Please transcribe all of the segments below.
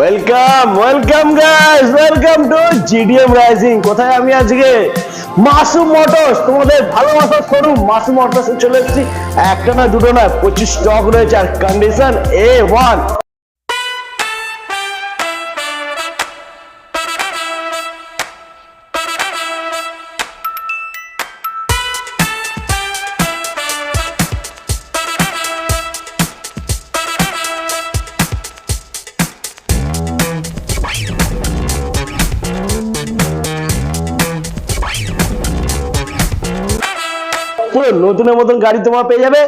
Welcome welcome guys welcome to GDM rising কোথায় আমি আজকে? মাসুম মোটরস, তোমাদের ভালোবাসার শোরুম, মাসুম মোটরসে চলে এসেছি। একটা না দুটো না, পঁচিশ স্টক রয়েছে, আর কন্ডিশন এ ওয়ান নতুনের মতন গাড়ি তোমার পেয়ে যাবে।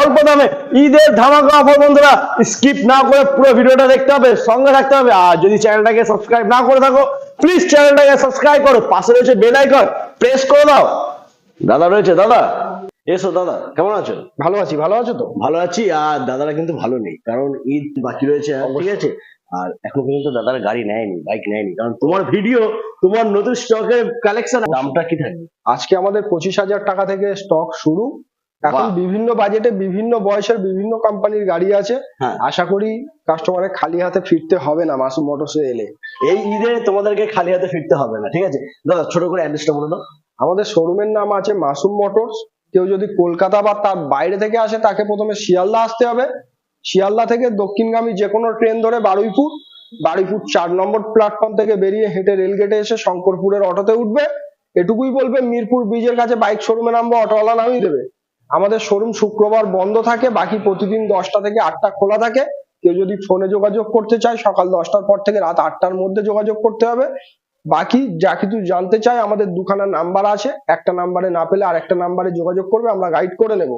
অল্প দামে। ঈদের ধামাকা অফার বন্ধুরা স্কিপ না করে পুরো ভিডিওটা দেখতে হবে সঙ্গে থাকতে হবে। আর যদি চ্যানেলটাকে সাবস্ক্রাইব না করে থাকো প্লিজ চ্যানেলটাকে সাবস্ক্রাইব করো। পাশে রয়েছে বেল আইকন প্রেস করে দাও। দাদা রয়েছে দাদা? এসো দাদা কেমন আছো? ভালো আছি ভালো আছো তো? ভালো আছি আর দাদারা কিন্তু ভালো নেই কারণ ঈদ বাকি রয়েছে ঠিক আছে? আর এখন পর্যন্ত দাদারা গাড়ি নেয়নি বাইক নেয়নি। কারণ তোমার ভিডিও তোমার নতুন স্টকের কালেকশন দামটা কি থাকবে আজকে আমাদের পঁচিশ হাজার টাকা থেকে স্টক শুরু। এখন বিভিন্ন বাজেটে বিভিন্ন বয়সের বিভিন্ন কোম্পানির গাড়ি আছে। হ্যাঁ। আশা করি কাস্টমারের খালি হাতে ফিরতে হবে না মাসুম মোটরসে এলে। এই ঈদে তোমাদেরকে খালি হাতে ফিরতে হবে না ঠিক আছে? দাদা ছোট করে অ্যাড্রেসটা বলে দাও। আমাদের শোরুমের নাম আছে মাসুম মোটরস কেউ যদি কলকাতা বা তার বাইরে থেকে আসে তাকে প্রথমে শিয়ালদা আসতে হবে। শিয়ালদা থেকে দক্ষিণগামী যে কোনো ট্রেন ধরে বারুইপুর বারুইপুর চার নম্বর প্ল্যাটফর্ম থেকে বেরিয়ে হেঁটে রেলগেটে এসে শঙ্করপুরের অটোতে উঠবে। এটুকুই বলবে, মিরপুর ব্রিজের কাছে বাইক শোরুমে নামবো, অটোওয়ালা নামিয়ে দেবে। আমাদের শোরুম শুক্রবার বন্ধ থাকে, বাকি প্রতিদিন দশটা থেকে আটটা খোলা থাকে। কেউ যদি ফোনে যোগাযোগ করতে চায়, সকাল দশটার পর থেকে রাত আটটার মধ্যে যোগাযোগ করতে হবে। বাকি যা কিছু জানতে চায়, আমাদের দুখানা নাম্বার আছে। একটা নাম্বারে না পেলে আর একটা নাম্বারে যোগাযোগ করবে, আমরা গাইড করে নেব।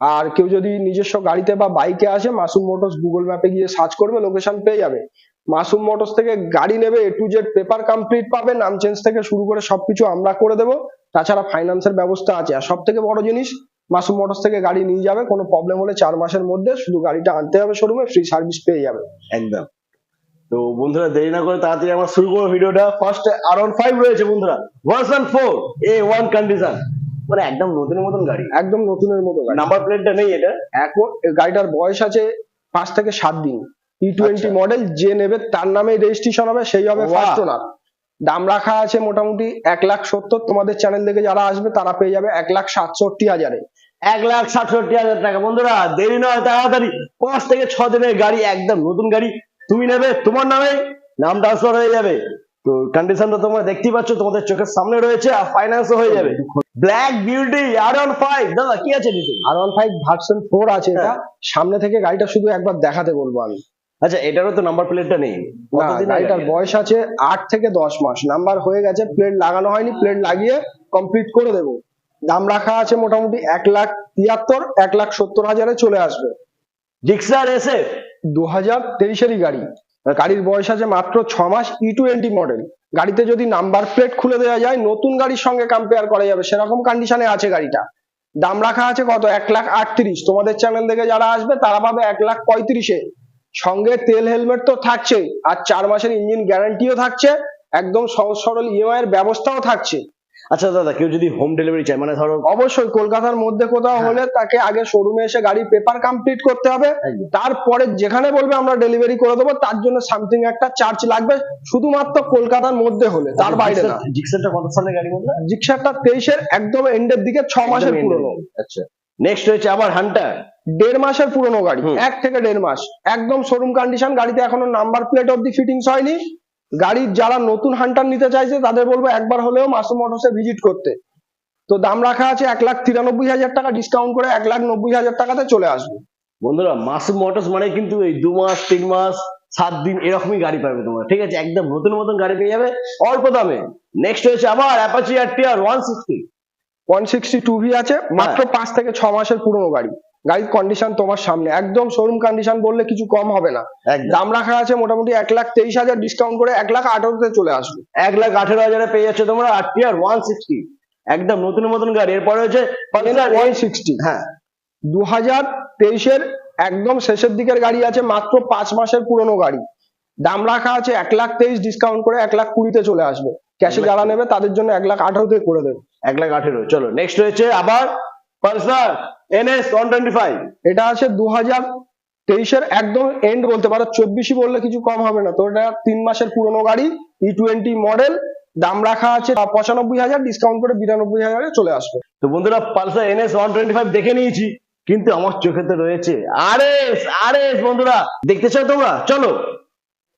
আর কেউ যদি নিজস্ব গাড়িতে বা বাইকে আসে, মাসুম মোটরস গুগল ম্যাপে গিয়ে সার্চ করবে লোকেশন পেয়ে যাবে। মাসুম মোটরস থেকে গাড়ি নেবে A to Z paper complete পাবে নাম চেঞ্জ থেকে শুরু করে সবকিছু আমরা করে দেবো। তাছাড়া ফাইন্যান্সের ব্যবস্থা আছে। আর সব থেকে বড় জিনিস, মাসুম মোটরস থেকে গাড়ি নিয়ে যাবে, কোনো প্রবলেম হলে চার মাসের মধ্যে শুধু গাড়িটা আনতে হবে শোরুমে ফ্রি সার্ভিস পেয়ে যাবে। একদম। তো বন্ধুরা, দেরি না করে তাড়াতাড়ি আমরা শুরু করব ভিডিওটা। ফার্স্ট আর ওয়ান ফাইভ রয়েছে বন্ধুরা। Version four A one condition মানে একদম নতুনের মতন গাড়ি। একদম নতুনের মতো গাড়ি। নাম্বার প্লেটটা নেই এটা? এখন গাড়িটার বয়স আছে পাঁচ থেকে সাত দিন। E twenty. মডেল যে নেবে তার নামে রেজিস্ট্রেশন হবে সেই হবে বাহ। ফার্স্ট ওনার দাম রাখা আছে মোটামুটি এক লাখ সত্তর। তোমাদের চ্যানেল থেকে যারা আসবে তারা পেয়ে যাবে এক লাখ সাতষট্টি হাজারে। এক লাখ সাতষট্টি হাজার টাকা। বন্ধুরা দেরি নয় তাড়াতাড়ি। পাঁচ থেকে ছ দিনের গাড়ি একদম নতুন গাড়ি। তুমি নেবে তোমার নামে নাম ট্রান্সফার হয়ে যাবে। তো কন্ডিশনটা তোমরা দেখতেই পাচ্ছ তোমাদের চোখের সামনে রয়েছে আর ফাইন্যান্সও হয়ে যাবে। Black beauty R one five দাদা কি আছে R one five version four আছে এটা। হ্যাঁ। সামনে থেকে গাড়িটা শুধু একবার দেখাতে বলব আমি। আচ্ছা এটারও তো নাম্বার প্লেটটা নেই। গাড়িটার বয়স আছে আট থেকে দশ মাস। নাম্বার হয়ে গেছে প্লেট লাগানো হয়নি প্লেট লাগিয়ে কমপ্লিট করে দেবো। দাম রাখা আছে মোটামুটি এক লাখ তিয়াত্তর এক লাখ সত্তর হাজারে চলে আসবে। ডিক্সার এসে দু হাজার তেইশেরই গাড়ি। গাড়ির বয়স আছে মাত্র ছ মাস ই টোয়েন্টি মডেল গাড়িতে যদি নাম্বার প্লেট খুলে দেওয়া যায়, নতুন গাড়ির সঙ্গে কম্পেয়ার করা যাবে। সেরকম কন্ডিশনে আছে গাড়িটা। দাম রাখা আছে কত? এক লাখ আটত্রিশ। তোমাদের চ্যানেল থেকে যারা আসবে, তারা পাবে এক লাখ পঁয়ত্রিশে। সঙ্গে তেল হেলমেট তো থাকছেই। আর চার মাসের ইঞ্জিন গ্যারান্টিও থাকছে। একদম সহজ সরল ইএমআই এর ব্যবস্থাও থাকছে। আচ্ছা দাদা কেউ যদি হোম ডেলিভারি চায় মানে ধরো অবশ্যই কলকাতার মধ্যে কোথাও হ্যাঁ। হলে তাকে আগে শোরুমে এসে গাড়ির পেপার কমপ্লিট করতে হবে। তারপরে যেখানে বলবে আমরা ডেলিভারি করে দেবো তার জন্য সামথিং একটা চার্জ লাগবে শুধুমাত্র কলকাতার মধ্যে হলে তার বাইরে না। জিক্সারটা কত সালের গাড়ি বললে? জিক্সারটা তেইশের একদম এন্ডের দিকে ছ মাসের পুরনো। আচ্ছা। নেক্সট হয়েছে আবার হান্টার দেড় মাসের পুরনো গাড়ি এক থেকে দেড় মাস। একদম শোরুম কন্ডিশন গাড়িতে এখনও নাম্বার প্লেট অব্দি ফিটিংস হয়নি। গাড়ির যারা নতুন হান্টার নিতে চাইছে তাদের বলব একবার হলেও মাসুম মোটরসে ভিজিট করতে। তো দাম রাখা আছে এক লাখ তিরানব্বই হাজার টাকা ডিসকাউন্ট করে এক লাখ নব্বই হাজার টাকাতে চলে আসবে। বন্ধুরা মাসুম মোটরস মানে কিন্তু এই দু মাস তিন মাস সাত দিন এরকমই গাড়ি পাবে তোমরা ঠিক আছে? একদম নতুন মতন গাড়ি পেয়ে যাবে অল্প দামে। নেক্সট হয়েছে আবার Apache R TR one sixty one sixty two V আছে মাত্র পাঁচ থেকে ছ মাসের পুরনো গাড়ি। গাড়ির কন্ডিশন তোমার সামনে। একদম শোরুম কন্ডিশন বললে কিছু কম হবে না। দাম রাখা আছে মোটামুটি এক লাখ তেইশ হাজার ডিসকাউন্ট করে এক লাখ আঠারোতে চলে আসবে। এক লাখ আঠেরো হাজারে পেয়ে যাচ্ছে তোমরা আর টিআর ওয়ান সিক্সটি একদম নতুন মতন গাড়ি। এরপরে হচ্ছে ওয়ান সিক্সটি হ্যাঁ। দু হাজার তেইশের একদম শেষের দিকের গাড়ি আছে মাত্র পাঁচ মাসের পুরনো গাড়ি। দাম রাখা আছে এক লাখ তেইশ ডিসকাউন্ট করে এক লাখ কুড়িতে চলে আসবে। ক্যাশে যারা নেবে তাদের জন্য এক লাখ আঠারোতে করে দেবে। এক লাখ আঠেরো। চলো নেক্সট হয়েছে আবার Pulsar NS one twenty five এটা আছে দু হাজার তেইশের একদম এন্ড বলতে পারো। চব্বিশই বললে কিছু কম হবে না। তো এটা তিন মাসের পুরনো গাড়ি ই টোয়েন্টি মডেল দাম রাখা আছে পঁচানব্বই হাজার ডিসকাউন্ট করে বিরানব্বই হাজারে চলে আসবে। তো বন্ধুরা Pulsar NS one twenty five দেখে নিয়েছি কিন্তু আমার চোখেতে রয়েছে আরএস আরএস বন্ধুরা দেখতে চাও তোমরা? চলো।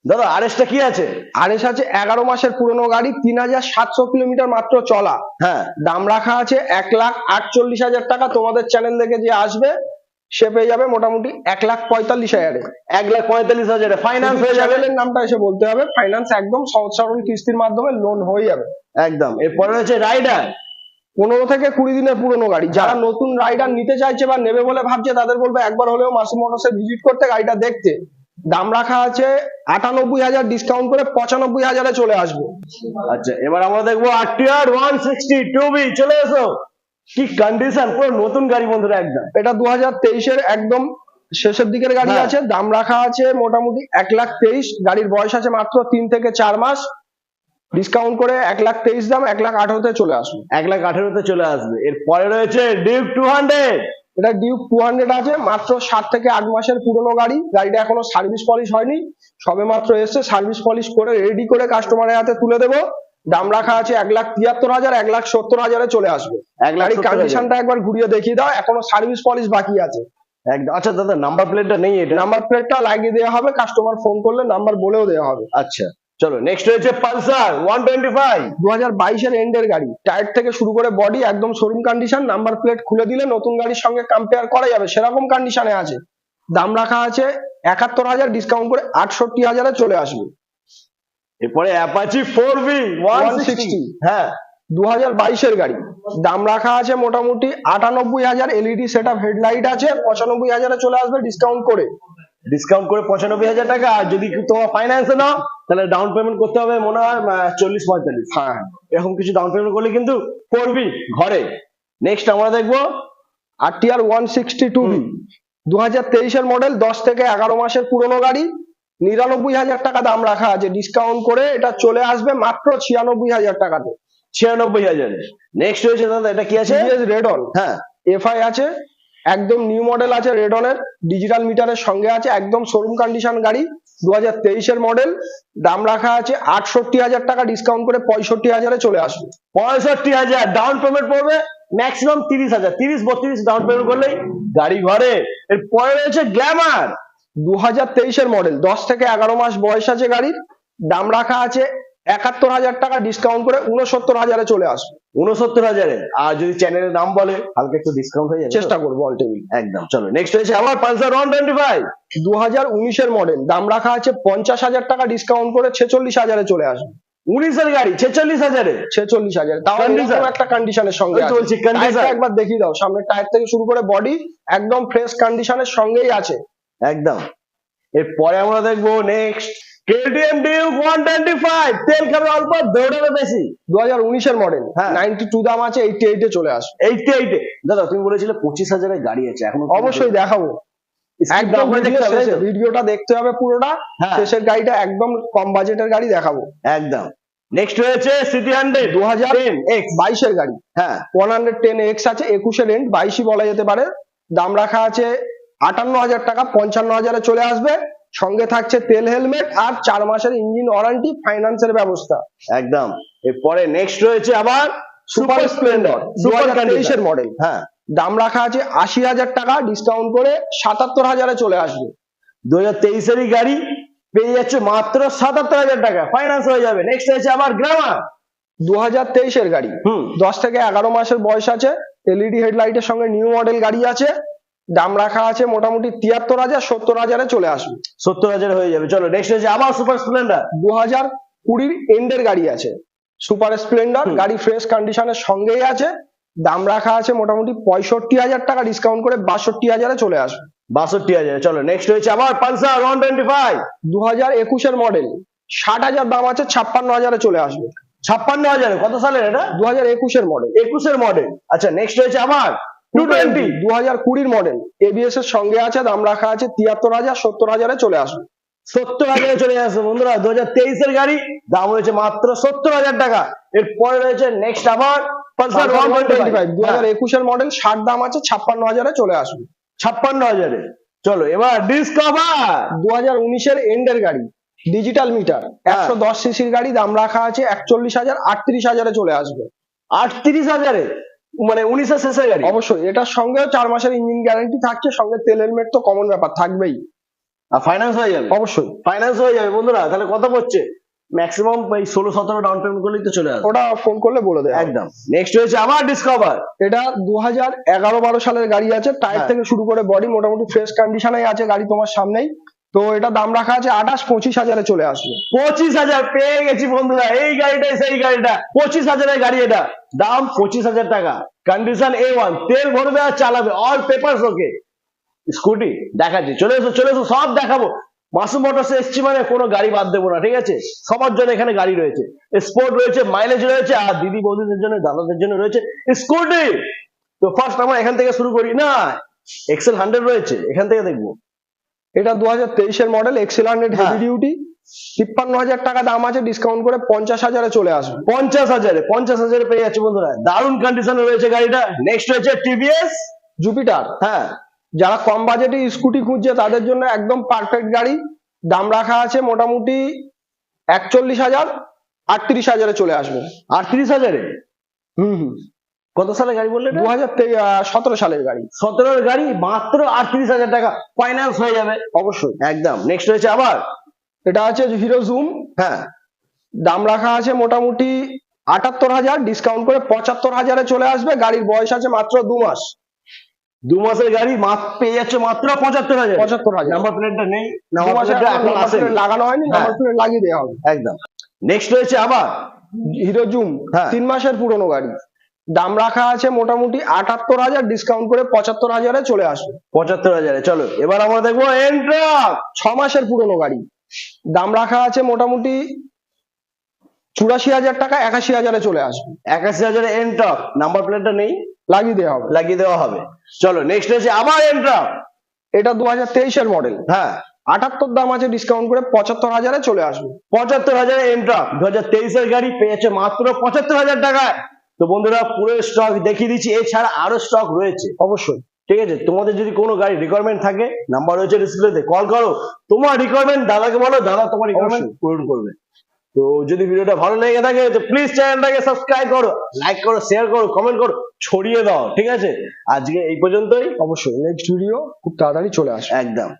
দাদা আরএসটা কি আছে? আর এস আছে এগারো মাসের পুরনো গাড়ি তিন হাজার সাতশো কিলোমিটার মাত্র চলা। হ্যাঁ। দাম রাখা আছে এক লাখ আটচল্লিশ হাজার টাকা। তোমাদের চ্যানেল থেকে যে আসবে সে পেয়ে যাবে মোটামুটি এক লাখ পঁয়তাল্লিশ হাজারে। এক লাখ পঁয়তাল্লিশ হাজারে। ফাইন্যান্স হয়ে যাবে। নামটা এসে বলতে হবে। ফাইন্যান্স একদম সহজ সরল কিস্তির মাধ্যমে লোন হয়ে যাবে। একদম। এরপরে হচ্ছে রাইডার পনেরো থেকে কুড়ি দিনের পুরনো গাড়ি। যারা নতুন রাইডার নিতে চাইছে বা নেবে বলে ভাবছে তাদের বলব একবার হলেও মাসুম মোটরসে ভিজিট করতে গাড়িটা দেখতে। দাম রাখা আছে আটানব্বই হাজার ডিসকাউন্ট করে পঁচানব্বই হাজারে চলে আসবে। আচ্ছা এবার আমরা দেখব RTR one sixty two B চলে এসো। কি কন্ডিশন পুরো নতুন গাড়ি বন্ধুরা একদম। এটা দু হাজার তেইশের একদম শেষের দিকের গাড়ি হ্যাঁ। আছে দাম রাখা আছে মোটামুটি এক লাখ তেইশ গাড়ির বয়স আছে মাত্র তিন থেকে চার মাস। ডিসকাউন্ট করে এক লাখ তেইশ দাম এক লাখ আঠারোতে চলে আসবে। এক লাখ আঠারোতে চলে আসবে। এরপরে রয়েছে ডিউক টু হান্ড্রেড এটা ডিউক টু হান্ড্রেড আছে মাত্র সাত থেকে আট মাসের পুরনো গাড়ি। গাড়িটা এখনও সার্ভিস পলিশ হয়নি। সবে মাত্র এসছে সার্ভিস পলিশ করে রেডি করে কাস্টমারের হাতে তুলে দেবো। দাম রাখা আছে এক লাখ তিয়াত্তর হাজার এক লাখ সত্তর হাজারে চলে আসবে। এক লাখ কন্ডিশনটা একবার ঘুরিয়ে দেখিয়ে দাও এখনও সার্ভিস পলিশ বাকি আছে। আচ্ছা দাদা নাম্বার প্লেটটা নেই এটা? নাম্বার প্লেটটা লাগিয়ে দেওয়া হবে কাস্টমার ফোন করলে নাম্বার বলেও দেওয়া হবে। আচ্ছা। চলো নেক্সট রয়েছে পালসার ওয়ান টোয়েন্টি ফাইভ দু হাজার বাইশের এন্ডের গাড়ি। টায়ার থেকে শুরু করে বডি একদম শোরুম কন্ডিশন নাম্বার প্লেট খুলে দিলে নতুন গাড়ির সঙ্গে কম্পেয়ার করা যাবে সেরকম কন্ডিশনে আছে। দাম রাখা আছে একাত্তর হাজার ডিসকাউন্ট করে আটষট্টি হাজারে চলে আসবে। এরপরে Apache four B one sixty হ্যাঁ দু হাজার বাইশের গাড়ি। দাম রাখা আছে মোটামুটি আটানব্বই হাজার এলইডি সেট আপ হেডলাইট আছে পঁচানব্বই হাজারে চলে আসবে ডিসকাউন্ট করে। ডিসকাউন্ট করে পঁচানব্বই হাজার টাকা আর যদি তোমার ফাইন্যান্সে নাও তাহলে ডাউন পেমেন্ট করতে হবে মনে হয় চল্লিশ পঁয়তাল্লিশ। হ্যাঁ। এরকম কিছু ডাউন পেমেন্ট করলে কিন্তু করবি ঘরে। নেক্সট আমরা দেখব R TR one sixty two B দু হাজার তেইশের মডেল দশ থেকে এগারো মাসের পুরনো গাড়ি। নিরানব্বই হাজার টাকা দাম রাখা আছে। ডিসকাউন্ট করে এটা চলে আসবে মাত্র ছিয়ানব্বই হাজার টাকাতে। ছিয়ানব্বই হাজার। নেক্সট রয়েছে দাদা এটা কি আছে? রেডন হ্যাঁ এফআই আছে। একদম নিউ মডেল আছে রেডনের ডিজিটাল মিটারের সঙ্গে আছে। একদম শোরুম কন্ডিশন গাড়ি। দু হাজার মডেল দাম রাখা আছে আটষট্টি হাজার টাকা ডিসকাউন্ট করে পঁয়ষট্টি হাজারে চলে আসবে। পঁয়ষট্টি হাজার ডাউন পেমেন্ট পড়বে ম্যাক্সিমাম তিরিশ হাজার, তিরিশ বত্রিশ ডাউন পেমেন্ট করলেই গাড়ি ঘরে। এরপরে রয়েছে গ্ল্যামার দু হাজার মডেল দশ থেকে এগারো মাস বয়স আছে গাড়ির, দাম রাখা আছে একাত্তর হাজার টাকা ডিসকাউন্ট করে উনসত্তর হাজারে চলে আসবে। উনসত্তর হাজারে? আর যদি চ্যানেলের নাম বলে হালকা একটু ডিসকাউন্ট হয়ে যাবে চেষ্টা করব অল টেবিল একদম চলো নেক্সট রয়েছে আমার পালসার ওয়ান টোয়েন্টি ফাইভ দু হাজার উনিশের মডেল দাম রাখা আছে পঞ্চাশ হাজার টাকা ডিসকাউন্ট করে ছেচল্লিশ হাজারে চলে আসবে। উনিশের গাড়ি ছেচল্লিশ হাজারে? ছেচল্লিশ হাজার। তাও একটা কন্ডিশনের সঙ্গে। টায়ারটা একবার দেখিয়ে দাও সামনে টায়ার থেকে শুরু করে বডি একদম ফ্রেশ কন্ডিশনের সঙ্গেই আছে। একদম। এরপরে আমরা দেখব next KTM Duke one twenty five তেল খাবে অল্প দৌড়াবে বেশি। দু হাজার উনিশের মডেল হ্যাঁ। নাইনটি টু দাম আছে এইটে চলে আসবে। এইটে দাদা তুমি বলেছিলে পঁচিশ হাজারের গাড়ি আছে এখন অবশ্যই দেখাবো। একদম ভিডিওটা দেখতে হবে পুরোটা হ্যাঁ। শেষের গাড়িটা একদম কম বাজেটের গাড়ি দেখাবো। একদম। নেক্সট রয়েছে সিটি হান্ড্রেড দু হাজার এক্স বাইশের গাড়ি। হ্যাঁ। ওয়ান হান্ড্রেড টেন এক্স আছে একুশের এন্ড বাইশই বলা যেতে পারে। দাম রাখা আছে আটান্ন হাজার টাকা পঞ্চান্ন হাজারে চলে আসবে। সঙ্গে থাকছে তেল হেলমেট আর চার মাসের ইঞ্জিন ওয়ারেন্টি ফাইন্যান্সের ব্যবস্থা। একদম। এরপরে নেক্সট রয়েছে আবার সুপার স্প্লেন্ডার সুপার মডেল হ্যাঁ। দাম রাখা আছে আশি হাজার টাকা ডিসকাউন্ট করে সাতাত্তর হাজারে চলে আসবে। দু হাজার তেইশেরই গাড়ি পেয়ে যাচ্ছে মাত্র সাতাত্তর হাজার টাকা ফাইন্যান্স হয়ে যাবে। নেক্সট রয়েছে আবার গ্রামার দু হাজার তেইশের গাড়ি। হুম। দশ থেকে এগারো মাসের বয়স আছে এলইডি হেডলাইটের সঙ্গে নিউ মডেল গাড়ি আছে। দাম রাখা আছে মোটামুটি তিয়াত্তর হাজার সত্তর হাজারে চলে আসবে। সত্তর হাজার হয়ে যাবে। চলো নেক্সট রয়েছে আবার সুপার স্প্লেন্ডার দু হাজার কুড়ির এন্ডের গাড়ি আছে। সুপার স্প্লেন্ডার গাড়ি ফ্রেশ কন্ডিশনের সঙ্গেই আছে। দাম রাখা আছে মোটামুটি পঁয়ষট্টি হাজার টাকা ডিসকাউন্ট করে বাষট্টি হাজারে চলে আসবে। বাষট্টি হাজার চলো নেক্সট রয়েছে আবার পালসার ওয়ান টোয়েন্টি ফাইভ দু হাজার একুশের মডেল ষাট হাজার দাম আছে ছাপ্পান্ন হাজারে চলে আসবে। ছাপ্পান্ন হাজারে কত সালের এটা? দু হাজার একুশের মডেল একুশের মডেল আচ্ছা নেক্সট রয়েছে আবার। টু টোয়েন্টি দু হাজার কুড়ির মডেল এবিএস এর সঙ্গে আছে দাম রাখা আছে তিয়াত্তর হাজার সত্তর হাজারে চলে আসবে। সত্তর হাজারে চলে আসবে বন্ধুরা। দু হাজার তেইশের গাড়ি দাম রয়েছে মাত্র সত্তর হাজার টাকা। এরপরে রয়েছে নেক্সট আবার পালসার ওয়ান টোয়েন্টি ফাইভ দু হাজার একুশের মডেল ষাট দাম আছে ছাপ্পান্ন হাজারে চলে আসবে। ছাপ্পান্ন হাজারে। চলো এবার ডিসকভার দু হাজার উনিশের এন্ডের গাড়ি ডিজিটাল মিটার হ্যাঁ। একশো দশ সিসির গাড়ি দাম রাখা আছে একচল্লিশ হাজার আটত্রিশ হাজারে চলে আসবে। আটত্রিশ হাজারে? মানে উনিশের শেষের গাড়ি। অবশ্যই এটার সঙ্গেও চার মাসের ইঞ্জিন গ্যারান্টি থাকছে সঙ্গে তেল হেলমেট তো কমন ব্যাপার থাকবেই। আর ফাইন্যান্স হয়ে যাবে? অবশ্যই। ফাইন্যান্স হয়ে যাবে বন্ধুরা তাহলে কত পড়ছে ম্যাক্সিমাম এই ষোলো সতেরো ডাউন পেমেন্ট করলেই তো চলে আসবে। ওটা ফোন করলে বলে দেয় একদম। নেক্সট হয়েছে আমার ডিসকভার এটা দু হাজার এগারো বারো সালের গাড়ি আছে টায়ার হ্যাঁ। থেকে শুরু করে বডি মোটামুটি ফ্রেশ কন্ডিশনে আছে গাড়ি তোমার সামনেই। তো এটা দাম রাখা আছে আঠাশ, পঁচিশ হাজারে চলে আসবে। পঁচিশ হাজার, পেয়ে গেছি বন্ধুরা। এই গাড়িটাই সেই গাড়িটা। পঁচিশ হাজারের গাড়ি এটা। দাম পঁচিশ হাজার টাকা। কন্ডিশন এ ওয়ান তেল ভরবে আর চালাবে। অল পেপার ওকে স্কুটি দেখাচ্ছি। চলে এসো চলে এসো, সব দেখাবো। মাসুম মোটরসে এসছি মানে কোনো গাড়ি বাদ দেবো না, ঠিক আছে? সবার জন্য এখানে গাড়ি রয়েছে। স্পোর্ট রয়েছে মাইলেজ রয়েছে, আর দিদি বৌদিদের জন্য, দাদাদের জন্য রয়েছে। স্কুটি তো ফার্স্ট আমরা এখান থেকে শুরু করি। না এক্সেল হান্ড্রেড রয়েছে। এখান থেকে দেখব। এটা দু হাজার তেইশের model XL hundred. Heavy duty তিপ্পান্ন হাজার টাকা দাম আছে ডিসকাউন্ট করে পঞ্চাশ হাজারে চলে আসবে। পঞ্চাশ হাজারে পঞ্চাশ হাজারে পেয়ে যাচ্ছে বন্ধুরা। দারুণ কন্ডিশনে রয়েছে গাড়িটা। নেক্সট রয়েছে টিভিএস জুপিটার হ্যাঁ। যারা কম বাজেটে স্কুটি খুঁজছে তাদের জন্য একদম পারফেক্ট গাড়ি। দাম রাখা আছে মোটামুটি একচল্লিশ হাজার আটত্রিশ হাজারে চলে আসবে। আটত্রিশ হাজারে? হুম হুম। কত সালে গাড়ি বললে দু হাজার সতেরো সালের গাড়ি। সতেরোর গাড়ি মাত্র আটত্রিশ হাজার টাকা ফাইন্যান্স হয়ে যাবে। অবশ্যই। একদম। নেক্সট রয়েছে আবার। এটা আছে হিরো জুম হ্যাঁ। দাম রাখা আছে মোটামুটি আটাত্তর হাজার ডিসকাউন্ট করে পঁচাত্তর হাজারে চলে আসবে। গাড়ির বয়স আছে মাত্র দু মাস। দু মাসের গাড়ি মাত্র পেয়ে যাচ্ছে মাত্র পঁচাত্তর হাজার। পঁচাত্তর হাজার। নাম্বার প্লেটটা নেই। লাগানো হয়নি হ্যাঁ। নাম্বার প্লেট লাগিয়ে দেওয়া হবে। একদম। নেক্সট রয়েছে আবার। হিরো জুম হ্যাঁ। তিন মাসের পুরনো গাড়ি। দাম রাখা আছে মোটামুটি আটাত্তর হাজার ডিসকাউন্ট করে পঁচাত্তর হাজারে চলে আসবে। পঁচাত্তর হাজারে চলো এবার আমরা দেখব এন্ট্রাক ছ মাসের পুরনো গাড়ি। দাম রাখা আছে মোটামুটি চুরাশি হাজার টাকা একাশি হাজারে চলে আসবে। একাশি হাজারে এন্ট্রাক নাম্বার প্লেটটা নেই? লাগিয়ে দেওয়া হবে। লাগিয়ে দেওয়া হবে। চলো নেক্সট রয়েছে আবার এন্ট্রাক এটা দু হাজার তেইশের মডেল হ্যাঁ। আটাত্তর দাম আছে ডিসকাউন্ট করে পঁচাত্তর হাজারে চলে আসবে। পঁচাত্তর হাজারে এন্ট্রাক দু হাজার তেইশের গাড়ি পেয়েছে মাত্র পঁচাত্তর হাজার টাকায়। তো বন্ধুরা পুরো স্টক দেখিয়ে দিচ্ছি এছাড়া আরও স্টক রয়েছে। অবশ্যই। ঠিক আছে? তোমাদের যদি কোনো গাড়ি রিকোয়ারমেন্ট থাকে নাম্বার রয়েছে ডিসপ্লেতে কল করো। তোমার রিকোয়ারমেন্ট দাদাকে বলো দাদা তোমার রিকোয়ারমেন্ট পূরণ করবে। তো যদি ভিডিওটা ভালো লেগে থাকে তো প্লিজ চ্যানেলটাকে সাবস্ক্রাইব করো লাইক করো শেয়ার করো কমেন্ট করো ছড়িয়ে দাও ঠিক আছে? আজকে এই পর্যন্তই। অবশ্যই। নেক্সট ভিডিও খুব তাড়াতাড়ি চলে আসবে। একদম।